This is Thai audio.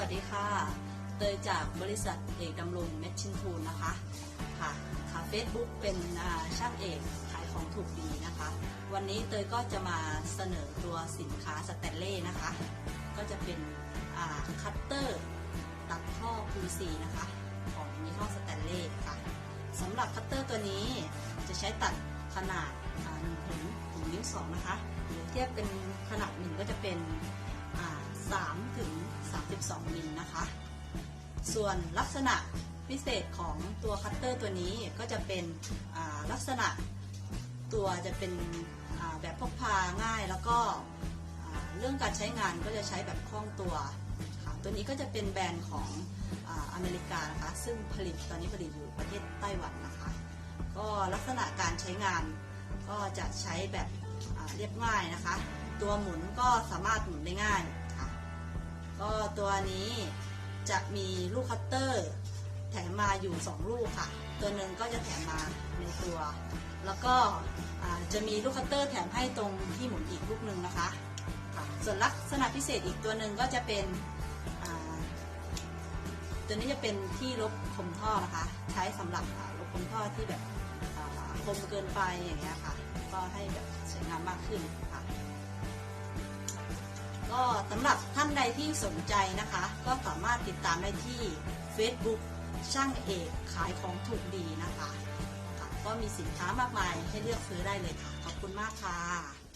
วัสดีค่ะเตยจากบริษัทเอกดำรงเมชชินทูลนะคะค่ะค่ะเฟซบุ๊กเป็นช่างเอกขายของถูกดีนะคะ วันนี้เตยก็จะมาเสนอตัวสินค้าสแตนเล่นะคะ ก็จะเป็นคัตเตอร์ตัดท่อ PVC นะคะ ของยี่ห้อสแตนเล่ค่ะสำหรับคัตเตอร์ตัวนี้จะใช้ตัดขนาดหนึ่งถึงถึงนิ้วสองนะคะหรือเทียบเป็นขนาดหนึ่งก็จะเป็น 12 มิลนะคะ ส่วนลักษณะพิเศษของตัวคัตเตอร์ตัวนี้ก็จะเป็นลักษณะตัวจะเป็นแบบพกพาง่ายแล้วก็เรื่องการใช้งานก็จะใช้แบบคล่องตัวค่ะตัวนี้ก็จะเป็นแบรนด์ของอเมริกานะคะซึ่งผลิตตอนนี้ผลิตอยู่ประเทศไต้หวันนะคะ ก็ลักษณะการใช้งานก็จะใช้แบบเรียบง่ายนะคะ ตัวหมุนก็สามารถหมุนได้ง่าย ก็ตัวนี้จะมีลูกคัตเตอร์ แถมมาอยู่ 2 ลูกค่ะ ตัวหนึ่งก็จะแถมมาในตัว แล้วก็จะมีลูกคัตเตอร์แถมให้ตรงที่หมุนอีกลูกหนึ่งนะคะส่วนลักษณะพิเศษอีกตัวหนึ่งก็จะเป็นตัวนี้จะเป็นที่ลบคมท่อนะคะ ใช้สำหรับลบคมท่อที่แบบคมเกินไปอย่างเงี้ยค่ะ ก็ให้แบบสวยงามมากขึ้นค่ะ ก็สำหรับท่านใดที่สนใจนะคะ ก็สามารถติดตามได้ที่ Facebook ช่างเอกขายของถูกดีนะคะค่ะก็มีสินค้ามากมายให้เลือกซื้อได้เลยค่ะ ขอบคุณมากค่ะ